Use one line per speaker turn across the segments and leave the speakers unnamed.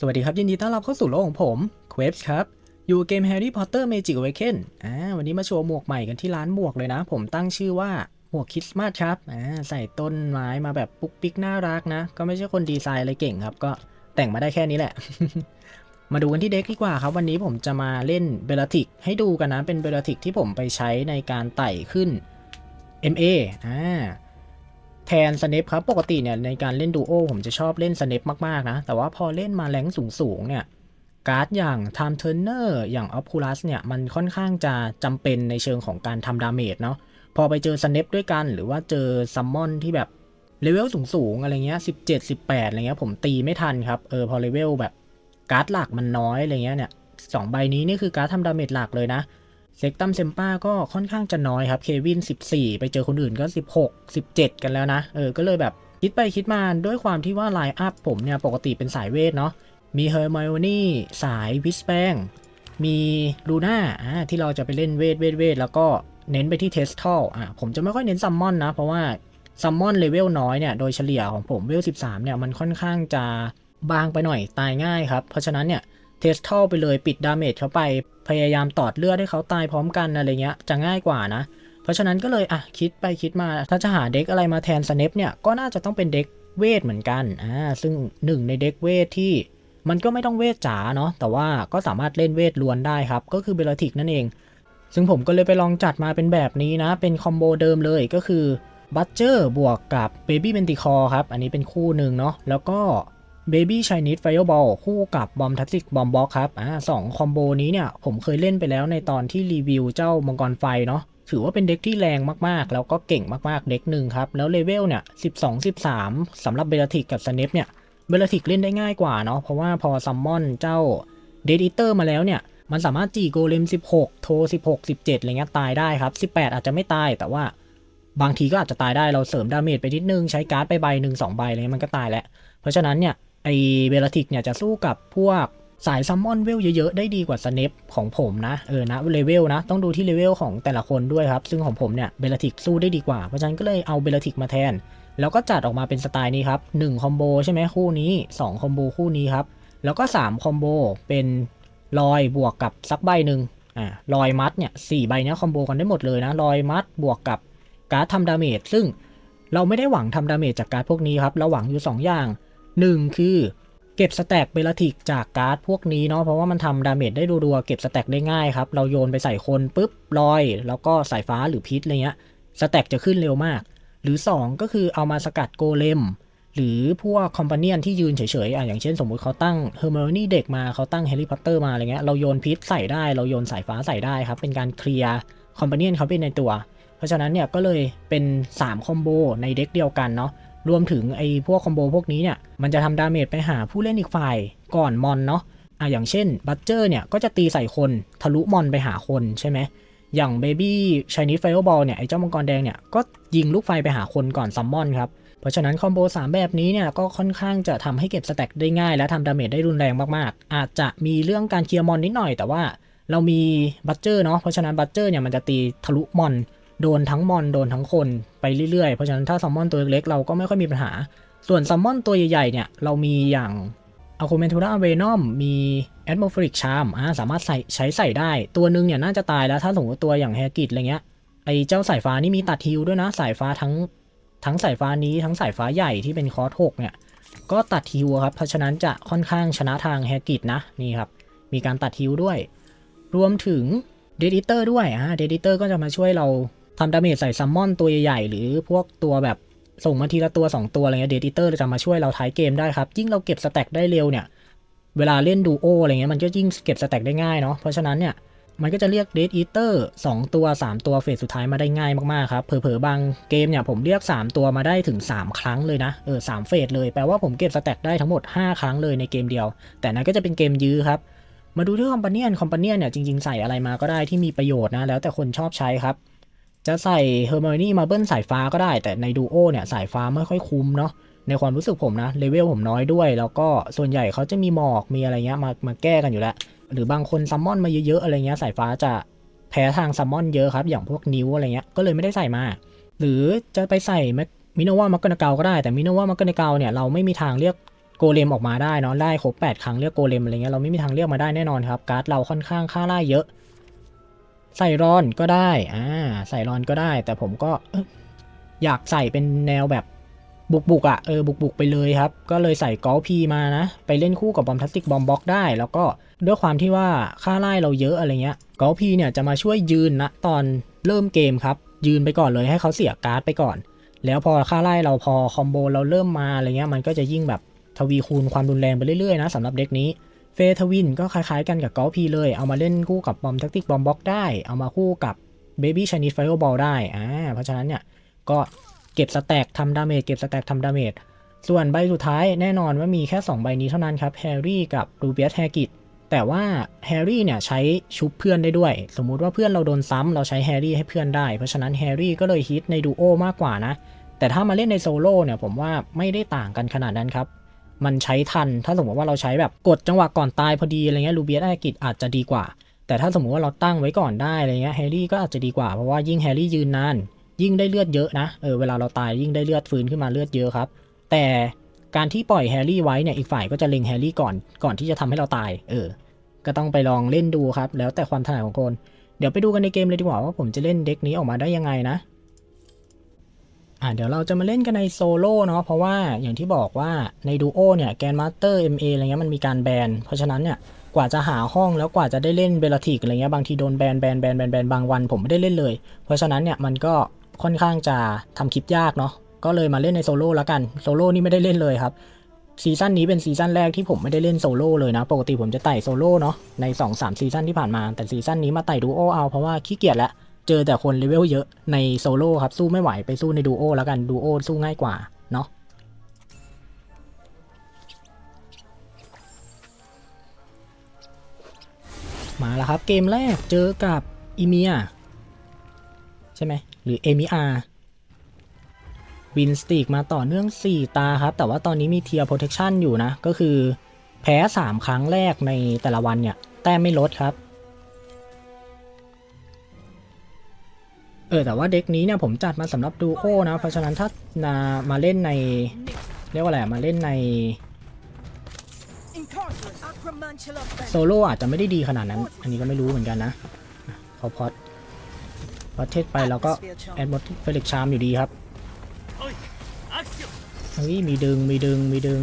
สวัสดีครับ ยินดีต้อนรับเข้าสู่โลกของผมเควฟครับ อยู่เกม Harry Potter Magic Awaken อ่าวันนี้มาโชว์หมวกใหม่กันที่ร้านหมวกเลยนะ ผมตั้งชื่อว่าหมวกคริสต์มาสครับอ่าใส่ต้นไม้มาแบบปุ๊กปิ๊กน่ารักนะ ก็ไม่ใช่คนดีไซน์อะไรเก่งครับ ก็แต่งมาได้แค่นี้แหละ มาดูกันที่เด็กดีกว่าครับ วันนี้ผมจะมาเล่นเบลติกให้ดูกันนะ เป็นเบลติกที่ผมไปใช้ในการไต่ขึ้น MA อ่า แทนสเนปครับ ปกติเนี่ยในการเล่นดูโอผมจะชอบเล่นสเนปมาก ๆ นะ แต่ว่าพอเล่นมาแรงสูง ๆ เนี่ย การ์ดอย่าง Time Turner อย่าง Oculus เนี่ย มันค่อนข้างจะจำเป็นในเชิงของการทำดาเมจเนาะพอไปเจอสเนปด้วยกัน หรือว่าเจอซัมมอนที่แบบเลเวลสูง ๆ อะไรเงี้ย17 18 อะไรเงี้ยผมตีไม่ทันครับ เออ พอเลเวลแบบการ์ดหลักมันน้อยอะไรเงี้ยเนี่ยสองใบนี้นี่คือการ์ดทำดาเมจหลักเลยนะ เซกตัมเซมป้าก็ค่อนข้างจะน้อยครับ เควิน 14 ไปเจอคนอื่นก็ 16 17 กันแล้วนะ เออ ก็เลยแบบคิดไปคิดมาด้วยความที่ว่าไลน์อัพผมเนี่ย ปกติเป็นสายเวทเนาะ มีเฮอร์ไมโอนี่สายวิสแปงมีลูน่าอ่าที่เราจะไปเล่นเวทเวทเวทแล้วก็เน้นไปที่เทสทัลอ่าผมจะไม่ค่อยเน้นซัมมอนนะ เพราะว่าซัมมอนเลเวลน้อยเนี่ย โดยเฉลี่ยของผมเวล 13 เนี่ย มันค่อนข้างจะบางไปหน่อยตายง่ายครับ เพราะฉะนั้นเนี่ย เทสทัลไปเลยปิดดาเมจเขาไป พยายามตอดเลือดให้เขาตายพร้อมกันอะไรเงี้ยจะง่ายกว่านะ เพราะฉะนั้นก็เลยอะคิดไปคิดมา ถ้าจะหาเด็กอะไรมาแทนสเนปเนี่ยก็น่าจะต้องเป็นเด็กเวทเหมือนกันอ่าซึ่งหนึ่งในเด็กเวทที่มันก็ไม่ต้องเวทจ๋าเนาะแต่ว่าก็สามารถเล่นเวทล้วนได้ครับ ก็คือเบลติกนั่นเอง ซึ่งผมก็เลยไปลองจัดมาเป็นแบบนี้นะ เป็นคอมโบเดิมเลยก็คือบัตเจอร์บวกกับเบบี้เบนติคอครับ อันนี้เป็นคู่หนึ่งเนาะแล้วก็ Baby Chinese Fireball คู่กับบอมทักซิกบอมบ็อกครับอ่าสองคอมโบนี้เนี่ย ผมเคยเล่นไปแล้วในตอนที่รีวิวเจ้ามังกรไฟเนาะถือว่าเป็นเด็กที่แรงมากๆ แล้วก็เก่งมากๆ เด็กหนึ่งครับ แล้วเลเวลเนี่ย 12 13สำหรับเบลติกกับสเนปเนี่ยเบลติกเล่นได้ง่ายกว่าเนาะเพราะว่าพอซัมมอนเจ้าเดดิเตอร์มาแล้วเนี่ย มันสามารถจีโกเลม 16 โท 16 17อะไรเงี้ยตายได้ครับ 18 อาจจะไม่ตายแต่ว่าบางทีก็อาจจะตายได้เราเสริมดาเมจไปนิดนึง ใช้การ์ดไปใบหนึ่งสองใบอะไรเงี้ยมันก็ตายแล้ว เพราะฉะนั้นเนี่ย ไอเบลติกเนี่ยจะสู้กับพวกสายซัมมอนเวลเยอะๆ ได้ดีกว่าสเนปของผมนะ เออนะเลเวลนะ ต้องดูที่เลเวลของแต่ละคนด้วยครับ ซึ่งของผมเนี่ยเบลติกสู้ได้ดีกว่า เพราะฉะนั้นก็เลยเอาเบลติกมาแทน แล้วก็จัดออกมาเป็นสไตล์นี้ครับ1คอมโบใช่ไหมคู่นี้ 2 คอมโบคู่นี้ครับ แล้วก็ 3 คอมโบเป็นลอยบวกกับสักใบหนึ่งอ่าลอยมัดเนี่ยสใบเนี้ยคอมโบกันได้หมดเลยนะลอยมัดบวกกับการ์ดทำดาเมจซึ่งเราไม่ได้หวังทำดาเมจจากการ์ดพวกนี้ครับ เราหวังอยู่ 2 อย่าง หนึ่งคือเก็บสแต็กเบลติกจากการ์ดพวกนี้เนาะเพราะว่ามันทำดาเมจได้รัวๆเก็บสแต็กได้ง่ายครับ เราโยนไปใส่คนปุ๊บลอย แล้วก็สายฟ้าหรือพิษอะไรเงี้ยสแต็กจะขึ้นเร็วมาก หรือ 2 ก็คือเอามาสกัดโกเลม หรือพวกคอมพาเนียนที่ยืนเฉยๆอะอย่างเช่นสมมุติเขาตั้งเฮอร์ o ม y นี่เด็กมาเขาตั้งแฮร์รี่พอตเตอร์มาอะไรเงี้ยเราโยนพิษใส่ได้เราโยนสายฟ้าใส่ได้ครับเป็นการเคลียร์คอมพาเนียนเขาเป็นในตัว เพราะฉะนั้นเนี่ยก็เลยเป็น 3 คอมโบในเด็กเดียวกันเนาะ รวมถึงไอ้พวกคอมโบพวกนี้เนี่ยมันจะทำดาเมจไปหาผู้เล่นอีกฝ่ายก่อนมอนเนาะอะอย่างเช่นบัตเจอร์เนี่ยก็จะตีใส่คนทะลุมอนไปหาคนใช่ไหมอย่างเบบี้ช i นี e ไฟบอลเนี่ยไอ้เจ้ามังกรแดงเนี่ยก็ยิงลูกไฟไปหาคนก่อนซัมมอนครับเพราะฉะนั้นคอมโบ3แบบนี้เนี่ยก็ค่อนข้างจะทำให้เก็บสแต็กได้ง่าย และทำดาเมจได้รุนแรงมากๆ อาจจะมีเรื่องการเคลียร์มอนนิดหน่อย แต่ว่าเรามีบัตเจอร์เนาะเพราะฉะนั้นบัตเจอร์เนี่ยมันจะตีทะลุมอน โดนทั้งมอนโดนทั้งคนไปเรื่อยๆ เพราะฉะนั้นถ้าซัมมอนตัวเล็กเราก็ไม่ค่อยมีปัญหา ส่วนซัมมอนตัวใหญ่ๆเนี่ยเรามีอย่างอะคูเมนทูราเวนอมมีแอดโมฟริกชามอ่าสามารถใส่ใช้ใส่ได้ ตัวหนึ่งเนี่ยน่าจะตายแล้วถ้าสมมติตัวอย่างแฮกิตอะไรเงี้ยไอเจ้าสายฟ้านี่มีตัดฮิวด้วยนะ สายฟ้าทั้งทั้งสายฟ้านี้ทั้งสายฟ้าใหญ่ที่เป็นคอร์สหกเนี่ยก็ตัดฮิวครับ เพราะฉะนั้นจะค่อนข้างชนะทางแฮกิตนะนี่ครับ มีการตัดฮิวด้วย รวมถึงเดดิเตอร์ด้วยอ่าเดดิเตอร์ก็จะมาช่วยเรา ทำดาเมจใส่ซัมมอนตัวใหญ่ๆหรือพวกตัวแบบส่งมาทีละตัว 2 ตัวอะไรเงี้ยเดดิเตอร์จะมาช่วยเราท้ายเกมได้ครับ ยิ่งเราเก็บสแต็กได้เร็วเนี่ย เวลาเล่นดูโออะไรเงี้ยมันก็ยิ่งเก็บสแต็กได้ง่ายเนาะเพราะฉะนั้นเนี่ยมันก็จะเรียกเดดอีเตอร์2ตัว 3 ตัวเฟสสุดท้ายมาได้ง่ายมากๆครับ เผลอๆ บางเกมเนี่ยผมเรียก 3 ตัวมาได้ถึง 3 ครั้งเลยนะ เออสเฟสเลย แปลว่าผมเก็บสแต็กได้ทั้งหมด 5 ครั้งเลยในเกมเดียว แต่นั้นก็จะเป็นเกมยื้อครับ มาดูที่คอมพาเนียนคอมพาเนียนเนี่ยจริงๆ ใส่อะไรมาก็ได้ที่มีประโยชน์นะ แล้วแต่คนชอบใช้ครับ จะใส่เฮอร์ม y นี่มาเบิ้ลสายฟ้าก็ได้ แต่ในดูโอเนี่ยสายฟ้าไม่ค่อยคุ้มเนาะในความรู้สึกผมนะเลเวลผมน้อยด้วย แล้วก็ส่วนใหญ่เขาจะมีหมอกมีอะไรเงี้ยมามาแก้กันอยู่แล้ว หรือบางคนซัมมอนมาเยอะๆอะไรเงี้ยสายฟ้าจะแพ้ทางซัมมอนเยอะครับ อย่างพวกนิ้วอะไรเงี้ยก็เลยไม่ได้ใส่มา หรือจะไปใส่มิโนว่ามักกนเกาก็ได้แต่มิโนว่ามักกนเกาเนี่ยเราไม่มีทางเรียกโกเลมออกมาได้เนาะได้ครบ8 ครั้งเรียกโกเลมอะไรเงี้ยเราไม่มีทางเรียกมาได้แน่นอนครับการ์ดเราค่อนข้างค่าล่าเยอะ ใส่รอนก็ได้อ่าใส่รอนก็ได้ แต่ผมก็อยอยากใส่เป็นแนวแบบบุกบุกๆอะ่ะเออบุกบุกๆไปเลยครับ ก็เลยใส่กอลพีมานะ ไปเล่นคู่กับบอมพลาสติกบอมบ็อกได้ แล้วก็ด้วยความที่ว่าค่าไล่เราเยอะอะไรเงี้ยกอลพีเนี่ยจะมาช่วยยืนนะตอนเริ่มเกมครับ ยืนไปก่อนเลยให้เขาเสียการ์ดไปก่อน แล้วพอค่าไล่เราพอคอมโบเราเริ่มมาอะไรเงี้ยมันก็จะยิ่งแบบทวีคูณความรุนแรงไปเรื่อยๆนะสำหรับเด็กนี้ เฟทวินก็คล้ายๆกันกับกอลพีเลย เอามาเล่นคู่กับบอมแท็กติกบอมบ็อกได้ เอามาคู่กับเบบี้ชนิ e ไฟโอบอลได้อ่าเพราะฉะนั้นเนี่ยก็เก็บสแต็กทำดาเมจเก็บสแต็กทำดาเมจส่วนใบสุดท้ายแน่นอนว่ามีแค่ 2 ใบนี้เท่านั้นครับแฮร์รี่กับรูเบียสแฮกิตแต่ว่าแฮร์รี่เนี่ยใช้ชุบเพื่อนได้ด้วย สมมุติว่าเพื่อนเราโดนซ้ำเราใช้แฮร์รี่ให้เพื่อนได้ เพราะฉะนั้นแฮร์รี่ก็เลยฮิตในดูโอมากกว่านะ แต่ถ้ามาเล่นในโซโล่เนี่ยผมว่าไม่ได้ต่างกันขนาดนั้นครับ มันใช้ทัน ถ้าสมมติว่าเราใช้แบบกดจังหวะก่อนตายพอดีอะไรเงี้ยรูเบียสแอกิจอาจจะดีกว่า แต่ถ้าสมมติว่าเราตั้งไว้ก่อนได้อะไรเงี้ยแฮร์รี่ก็อาจจะดีกว่า เพราะว่ายิ่งแฮร์รี่ยืนนาน ยิ่งได้เลือดเยอะนะ เออเวลาเราตายยิ่งได้เลือดฟื้นขึ้นมาเลือดเยอะครับ แต่การที่ปล่อยแฮร์รี่ไว้เนี่ยอีกฝ่ายก็จะเล็งแฮร์รี่ก่อน ก่อนที่จะทำให้เราตาย เออ ก็ต้องไปลองเล่นดูครับ แล้วแต่ความถนัดของคน เดี๋ยวไปดูกันในเกมเลยดีกว่าว่าผมจะเล่นเด็กนี้ออกมาได้ยังไงนะ อ่าเดี๋ยวเราจะมาเล่นกันในโซโล่เนาะเพราะว่าอย่างที่บอกว่าในดูโอเนี่ยแกนมาสเตอร์ MA ออะไรเงี้ยมันมีการแบน เพราะฉะนั้นเนี่ยกว่าจะหาห้องแล้วกว่าจะได้เล่นเบลติกอะไรเงี้ยบางทีโดนแบนแบนแบนแบนแบนบางวันผมไม่ได้เล่นเลย เพราะฉะนั้นเนี่ยมันก็ค่อนข้างจะทำคลิปยากเนาะก็เลยมาเล่นในโซโล่แล้วกันโซโล่นี่ไม่ได้เล่นเลยครับซีซั่นนี้เป็นซีซั่นแรกที่ผมไม่ได้เล่นโซโล่เลยนะ ปกติผมจะไต่โซโล่เนาะใน 2-3ซีซั่นที่ผ่านมาแต่ซีซั่นนี้มาไต่ดูโอเอาเพราะว่าขี้เกียจแล้ว เจอแต่คนเลเวลเยอะในโซโล่ครับ สู้ไม่ไหวไปสู้ในดูโอแล้วกันดูโอสู้ง่ายกว่า เนาะมาแล้วครับ เกมแรกเจอกับอีเมียใช่ไหมหรือเอมิอาวินสติกมาต่อเนื่อง 4 ตาครับ แต่ว่าตอนนี้มีเทียร์โปรเทคชันอยู่นะ ก็คือแพ้ 3 ครั้งแรกในแต่ละวันเนี่ย แต้มไม่ลดครับ เออแต่ว่าเด็กนี้เนี่ยผมจัดมาสำหรับดูโอนะ เพราะฉะนั้นถ้านามาเล่นใน เรียกว่าอะไรมาเล่นในโซโล่อาจจะไม่ได้ดีขนาดนั้น อันนี้ก็ไม่รู้เหมือนกันนะเขาพอดพอดเทสไปเราก็แอดมอดเฟลิกชามอยู่ดีครับเฮ้ยมีดึงมีดึงมีดึง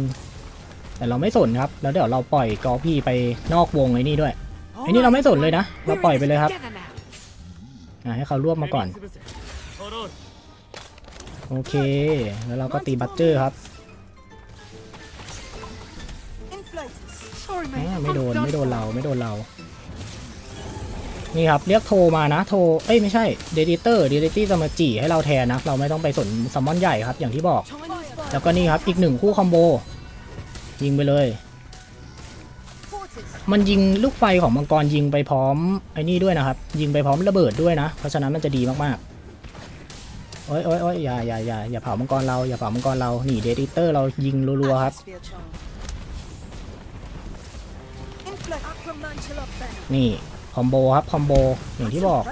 แต่เราไม่สนครับ แล้วเดี๋ยวเราปล่อยกอพี่ไปนอกวงไอ้นี่ด้วยไอ้นี่เราไม่สนเลยนะ เราปล่อยไปเลยครับ ให้เขารวบมาก่อน โอเค แล้วเราก็ตีบัตเจอร์ครับอ่าไม่โดนไม่โดนเราไม่โดนเรา นี่ครับ เรียกโทรมานะ โทร เอ้ยไม่ใช่เดดิเตอร์เดดิตี้จะมาจี่ให้เราแทนนะ เราไม่ต้องไปสนซัมมอนใหญ่ครับ อย่างที่บอก แล้วก็นี่ครับอีกหนึ่งคู่คอมโบยิงไปเลย มันยิงลูกไฟของมังกรยิงไปพร้อมไอ้นี่ด้วยนะครับ ยิงไปพร้อมระเบิดด้วยนะ เพราะฉะนั้นมันจะดีมากๆโอ้ยโอ้ยโอ้ยอย่าอย่าอย่าอย่าเผามังกรเราอย่าเผามังกรเราหนีเดดิเตอร์เรายิงรัวๆครับนี่คอมโบครับคอมโบอย่างที่บอก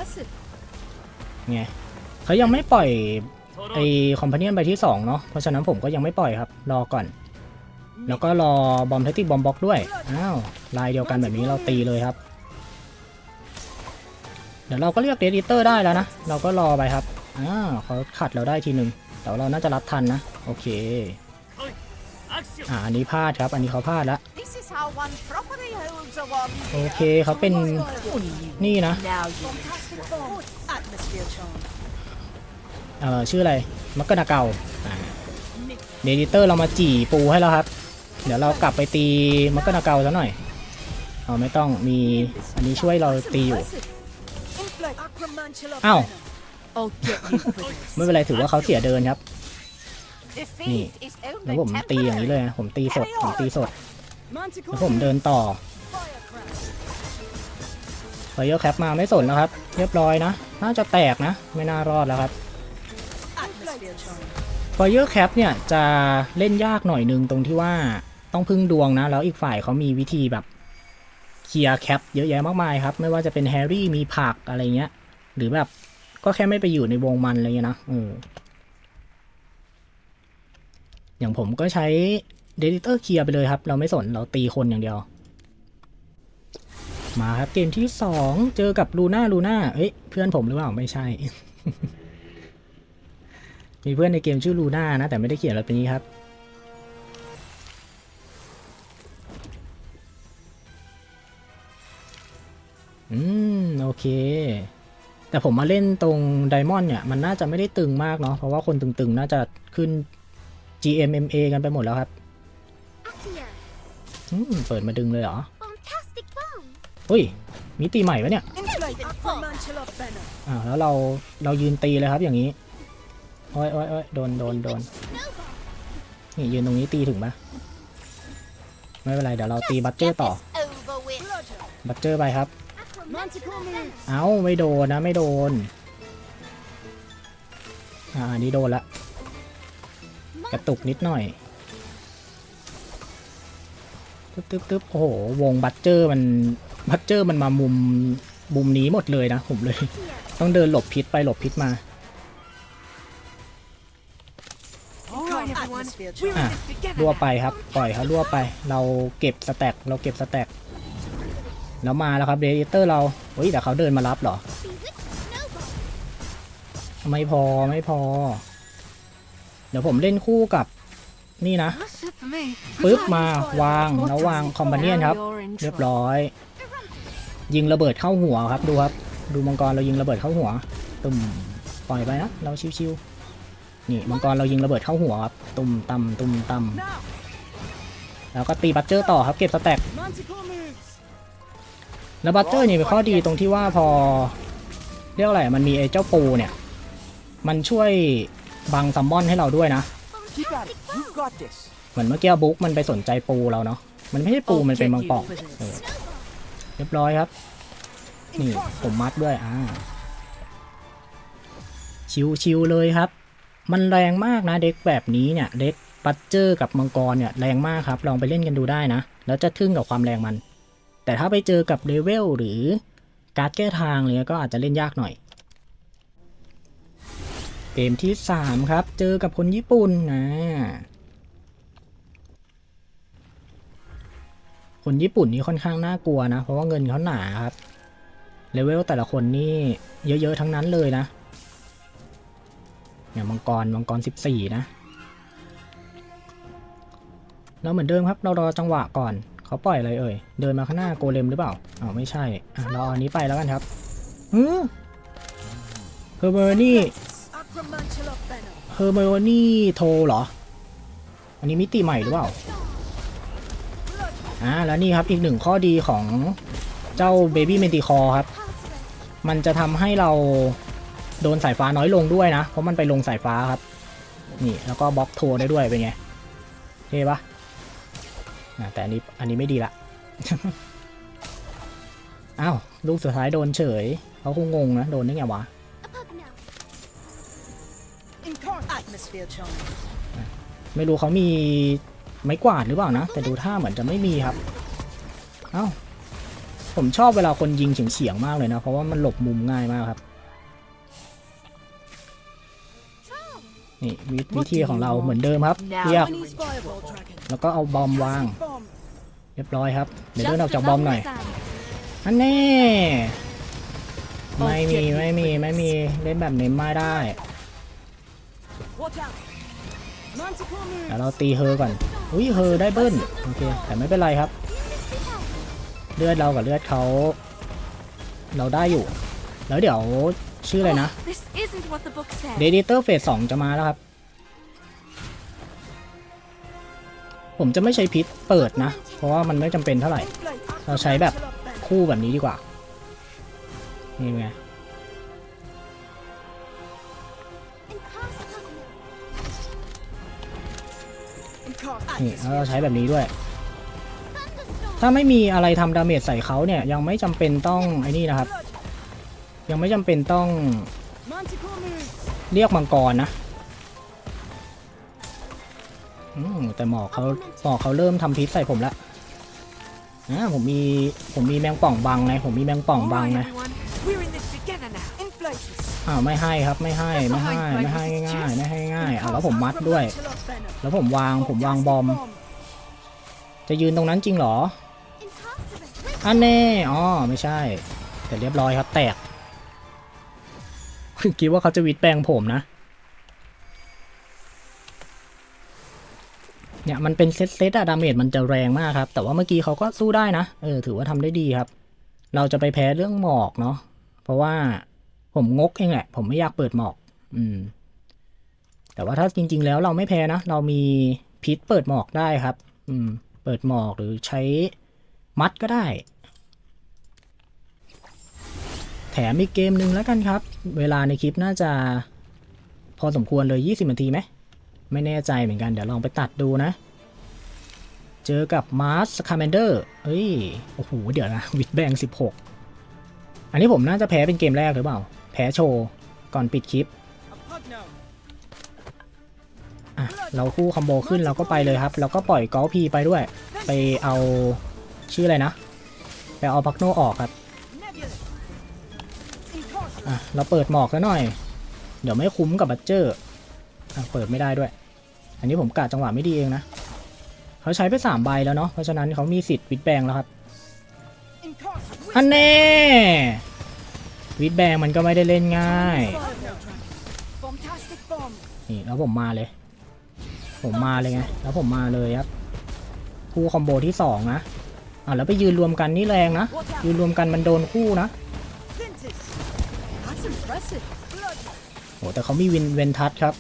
ไงเขายังไม่ปล่อยไอคอมพานีนใบที่2เนาะเพราะฉะนั้นผมก็ยังไม่ปล่อยครับรอก่อน แล้วก็รอบอมเทติกบอมบ็อกด้วย อ้าว ลายเดียวกันแบบนี้เราตีเลยครับ เดี๋ยวเราก็เรียกเดดิเตอร์ได้แล้วนะ เราก็รอไปครับ อ้าวเขาขัดเราได้ทีหนึ่งแต่เราน่าจะรับทันนะ โอเค อ่าอันนี้พลาดครับ อันนี้เขาพลาดล้วโอเคเขาเป็นนี่นะเอ่อชื่ออะไร มักกะนาเก่าเดดิเตอร์เรามาจี่ปูให้แล้วครับ เดี๋ยวเรากลับไปตีมักกะนาเกาซะหน่อยเอาไม่ต้องมีอันนี้ช่วยเราตีอยู่อ้าวไม่เป็นไรถือว่าเขาเสียเดินครับนี่แล้วผมตีอย่างนี้เลยนะผมตีสดผมตีสดแล้วผมเดินต่อไฟเยอแคปมาไม่สนแล้วครับ เรียบร้อยนะ น่าจะแตกนะ ไม่น่ารอดแล้วครับไฟเยอร์แคปเนี่ยจะเล่นยากหน่อยนึงตรงที่ว่า ต้องพึ่งดวงนะ แล้วอีกฝ่ายเขามีวิธีแบบเคลียร์แคปเยอะแยะมากมายครับ ไม่ว่าจะเป็นแฮร์รี่มีผักอะไรเงี้ย หรือแบบก็แค่ไม่ไปอยู่ในวงมันอะไรเงี้ยนะเอออย่างผมก็ใช้เดลิเตอร์เคลียร์ไปเลยครับ เราไม่สนเราตีคนอย่างเดียว มาครับเกมที่สองเจอกับลูน่าลูน่าเอ้ยเพื่อนผมหรือเปล่าไม่ใช่ มีเพื่อนในเกมชื่อลูน่านะ แต่ไม่ได้เขียนอะไรเป็นนี้ครับ เค แต่ผมมาเล่นตรงไดมอนด์เนี่ย มันน่าจะไม่ได้ตึงมากเนาะเพราะว่าคนตึงๆ น่าจะขึ้น GMMA กันไปหมดแล้วครับ
Accio.
อืมเปิดมาดึงเลยเหรอ
Fantastic bomb.
อุ้ยมิติใหม่วะเนี่ย
Inflate and pop.
Mantula Venom.
อ่าวแล้วเราเรายืนตีเลยครับอย่างนี้โอ้ยโอ้ยโอ้ยโดนโดนโดน
Snowball.
นี่ยืนตรงนี้ตีถึงปะไม่เป็นไรเดี๋ยวเราตีบัตเจอร์ต่อ
Get this over with.
Bludger.
บัตเจอร์ไปครับ
Manticore move.
เอ้าไม่โดนนะไม่โดน อ่าอันนี้โดนละ กระตุกนิดหน่อยตึ๊บตึ๊บตึ๊บโอ้โห วงบัตเจอร์มันบัตเจอร์มันมามุมมุมนี้หมดเลยนะผมเลย ต้องเดินหลบพิษไปหลบพิษมา
All right, everyone.
Atmosphere
We're in
Ah,
this together
รั่ว
now.
ไปครับ ปล่อยเขารั่วไป เราเก็บสแต็กเราเก็บสแต็ก แล้วมาแล้วครับเดลิเตอร์เราเฮ้ยแต่เขาเดินมารับเหรอไม่พอไม่พอ เดี๋ยวผมเล่นคู่กับนี่นะปึ๊บมาวางแล้ววางคอมบาเนียนครับ เรียบร้อย ยิงระเบิดเข้าหัวครับดูครับ ดูมังกรเรายิงระเบิดเข้าหัวตุ่มปล่อยไปนะเราชิวๆนี่มังกรเรายิงระเบิดเข้าหัวครับตุ่มต่ำตุ่มต่
Now, ำ
แล้วก็ตีบัตเจอร์ต่อครับเก็บสแต็ก แล้วบัตเจอร์นี่เป็นข้อดีตรงที่ว่าพอ เรียกอะไรมันมีไอ้เจ้าปูเนี่ย มันช่วยบังซัมมอนให้เราด้วยนะเหมือนเมื่อกี้บุ๊กมันไปสนใจปูเราเนาะมันไม่ใช่ปูมันเป็นมังป่องเเรียบร้อยครับ นี่ผมมัดด้วยอ่าชิวชิวๆเลยครับ มันแรงมากนะเด็กแบบนี้เนี่ยเด็กปัตเจอร์กับมังกรเนี่ยแรงมากครับ ลองไปเล่นกันดูได้นะ แล้วจะทึ่งกับความแรงมัน แต่ถ้าไปเจอกับเลเวลหรือการ์ดแก้ทางเลยก็อาจจะเล่นยากหน่อยเกมที่ 3 ครับ เจอกับคนญี่ปุ่นนะ คนญี่ปุ่นนี่ค่อนข้างน่ากลัวนะ เพราะว่าเงินเขาหนาครับ เลเวลแต่ละคนนี่เยอะๆทั้งนั้นเลยนะเนี่ยมังกร มังกร 14 นะ แล้วเหมือนเดิมครับ เรารอจังหวะก่อน เขาปล่อยอะไรเอ่ย เดินมาข้างหน้าโกเลมหรือเปล่าอ้าวไม่ใช่อะเราเอาอันนี้ไปแล้วกันครับฮึเฮอร์เบอร์นี่เฮอร์เมอนี่โทรเหรอ อันนี้มิติใหม่หรือเปล่าอ่าแล้วนี่ครับอีกหนึ่งข้อดีของเจ้าเบบี้เมนติคอครับ มันจะทำให้เราโดนสายฟ้าน้อยลงด้วยนะ เพราะมันไปลงสายฟ้าครับ นี่แล้วก็บล็อกโทรได้ด้วยเป็นไงเท่ปะ แต่อันนี้อันนี้ไม่ดีละอ้าวลูกสุดท้ายโดนเฉยเขาคงงงนะ โดนได้ไงวะ
A pug now.
Incarnate. Atmosphere charm.
ไม่รู้เขามีไม้กวาดหรือเปล่านะ แต่ดูท่าเหมือนจะไม่มีครับ เอ้า ผมชอบเวลาคนยิงเฉียงๆมากเลยนะ เพราะว่ามันหลบมุมง่ายมากครับ นี่วิวิธีของเราเหมือนเดิมครับเรียก
Chinese Fireball Dragon.
แล้วก็เอาบอมวาง
Bomb.
เรียบร้อยครับ เดี๋ยวเดิน
Just
ออกจากบอมหน่อย
above the sand.
อันนี้ไม่มีไม่มีไม่มีเล่นแบบนี้ไม่ได้
Watch out. Manticore moves.
เดี๋ยวเราตีเฮอก่อน อุ้ยเฮอได้เบิ้ลโอเคแต่ไม่เป็นไรครับ เลือดเรากับเลือดเขา เราได้อยู่ แล้วเดี๋ยวชื่ออะไรนะ
This isn't what the book said.
เด d เตอร์เฟสสองจะมาแล้วครับ ผมจะไม่ใช้พิษเปิดนะ เพราะว่ามันไม่จำเป็นเท่าไหร่ เราใช้แบบคู่แบบนี้ดีกว่า นี่ไง นี่แล้วเราใช้แบบนี้ด้วย ถ้าไม่มีอะไรทำดาเมจใส่เขาเนี่ย ยังไม่จำเป็นต้องไอ้นี่นะครับ ยังไม่จำเป็นต้อง เรียกมังกรนะอืมแต่หมอเขาหมอเขาเริ่มทำพิษใส่ผมละอ่าผมมีผมมีแมงป่องบังไงผมมีแมงป่องบังไงอ้าวไม่ให้ครับไม่ให้ไม่ให้ไม่ให้ง่ายไม่ให้ง่ายอ่าแล้วผมมัดด้วย แล้วผมวางผมวางบอม จะยืนตรงนั้นจริงเหรออันแน่อ๋อไม่ใช่ แต่เรียบร้อยครับแตก คิดว่าเขาจะวิดแปลงผมนะ เนี่ยมันเป็นเซตเซตอะดาเมจมันจะแรงมากครับ แต่ว่าเมื่อกี้เขาก็สู้ได้นะ เออ ถือว่าทำได้ดีครับ เราจะไปแพ้เรื่องหมอกเนาะ เพราะว่าผมงกเองแหละ ผมไม่อยากเปิดหมอก อืม แต่ว่าถ้าจริง ๆ แล้วเราไม่แพ้นะ เรามีพิษเปิดหมอกได้ครับ อืม เปิดหมอกหรือใช้มัดก็ได้ แถมอีกเกมหนึ่งแล้วกันครับ เวลาในคลิปน่าจะ พอสมควรเลย 20 นาทีไหม ไม่แน่ใจเหมือนกัน เดี๋ยวลองไปตัดดูนะ เจอกับมาร์สคา m มนเดอร์เอ้ย โอ้โห เดี๋ยวนะ วิดแบง 16 อันนี้ผมน่าจะแพ้เป็นเกมแรกหรือเปล่า แพ้โชว์ก่อนปิดคลิปอะเราคู่คอมโบขึ้นเราก็ไปเลยครับ เราก็ปล่อยกอลพีไปด้วย ไปเอาชื่ออะไรนะ ไปเอาพักโนออกครับ อะเราเปิดหมอกซะหน่อย เดี๋ยวไม่คุ้มกับบัตเจอร์อะเปิดไม่ได้ด้วย อันนี้ผมกะจังหวะไม่ดีเองนะเขาใช้ไปสามใบแล้วเนาะเพราะฉะนั้นเขามีสิทธิ์วิดแบงแล้วครับอันแน่วิดแบงมันก็ไม่ได้เล่นง่ายนี่แล้วผมมาเลย ผมมาเลยไงแล้วผมมาเลยครับคู่คอมโบที่สองนะอะแล้วไปยืนรวมกันนี่แรงนะยืนรวมกันมันโดนคู่นะ โหแต่เขามีวินเวนทัชครับ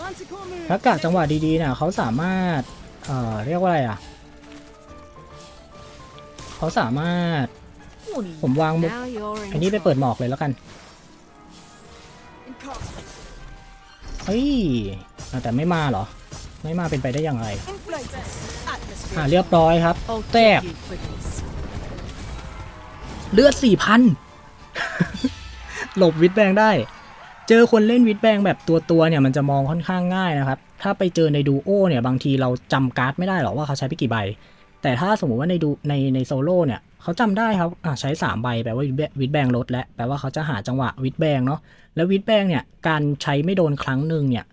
Manticore move.
ถ้ากะจังหวะดีๆเนี่ยเขาสามารถ เอ่อ เรียกว่าอะไรอะ เขาสามารถ ผมวางมุก
Now you're in
อันนี้ไปเปิดหมอกเลยแล้วกัน
Incarcerate.
เฮ้ยอะแต่ไม่มาเหรอ ไม่มาเป็นไปได้อย่างไร
Inflate. Atmosphere.
อะเรียบร้อยครับ
I'll
แตก
you for this.
เลือดสี่พัน หลบวิดแบงได้ เจอคนเล่นวิดแบงแบบตัวตัวเนี่ยมันจะมองค่อนข้างง่ายนะครับ ถ้าไปเจอในดูโอเนี่ยบางทีเราจำการ์ดไม่ได้หรอกว่าเขาใช้ไปกี่ใบ แต่ถ้าสมมติว่าในดูในในโซโล่เนี่ยเขาจำได้ครับอะใช้ 3 ใบแปลว่าวิดแบงลดแล้วแปลว่าเขาจะหาจังหวะวิดแบงเนาะ แล้ววิดแบงเนี่ยการใช้ไม่โดนครั้งหนึ่งเนี่ย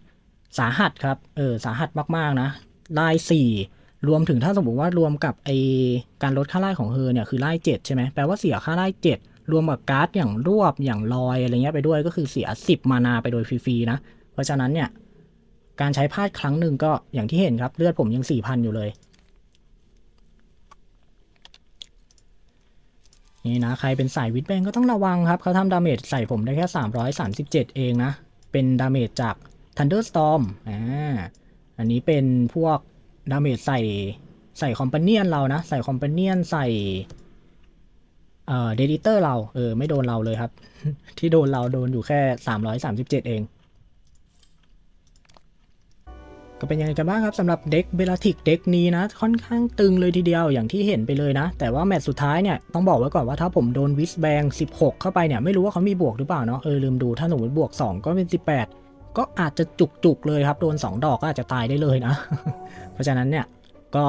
สาหัสครับ เออสาหัสมากๆนะไล่สี่รวมถึงถ้าสมมติว่ารวมกับไอการลดค่าไล่ของเธอเนี่ยคือไล่เจ็ดใช่ไหมแปลว่าเสียค่าไล่เจ็ด รวมกับการ์ดอย่างรวบอย่างลอยอะไรเงี้ยไปด้วยก็คือเสีย 10 มานาไปโดยฟรีๆนะ เพราะฉะนั้นเนี่ย การใช้พลาดครั้งหนึ่งก็อย่างที่เห็นครับเลือดผมยัง 4,000 อยู่เลย นี่นะ ใครเป็นสายวิดแบงก็ต้องระวังครับ เขาทำดาเมจใส่ผมได้แค่ 337 เองนะ เป็นดาเมจจาก Thunderstorm อ่าอันนี้เป็นพวกดาเมจใส่ใส่คอมพาเนียนเรานะ ใส่คอมพาเนียนใส่ เดดิเตอร์เราเออไม่โดนเราเลยครับ ที่โดนเราโดนอยู่แค่ 337 เอง ก็เป็นยังไงกันบ้างครับสำหรับเด็กเบลาติกเด็กนี้นะ ค่อนข้างตึงเลยทีเดียวอย่างที่เห็นไปเลยนะ แต่ว่าแมตช์สุดท้ายเนี่ย ต้องบอกไว้ก่อนว่าถ้าผมโดนวิสแบง 16 เข้าไปเนี่ย ไม่รู้ว่าเขามีบวกหรือเปล่าเนาะเออลืมดูถ้าสมมติบวก 2 ก็เป็น 18 ก็อาจจะจุกๆเลยครับ โดน 2 ดอกก็อาจจะตายได้เลยนะ เพราะฉะนั้นเนี่ยก็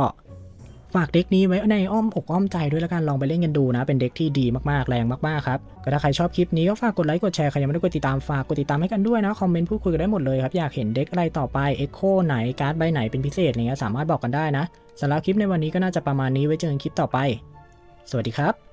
ฝากเด็กนี้ไว้ในอ้อมอกอ้อมใจด้วยแล้วกันลองไปเล่นกันดูนะ เป็นเด็กที่ดีมากๆแรงมากๆครับก็ถ้าใครชอบคลิปนี้ก็ฝากกดไลค์กดแชร์ใครยังไม่ได้กดติดตามฝากกดติดตามให้กันด้วยนะคอมเมนต์พูดคุยกันได้หมดเลยครับอยากเห็นเด็กอะไรต่อไปเอ็กโคไหนการ์ดใบไหนเป็นพิเศษอะไรเงี้ยสามารถบอกกันได้นะสำหรับคลิปในวันนี้ก็น่าจะประมาณนี้ไว้เจอกันคลิปต่อไป สวัสดีครับ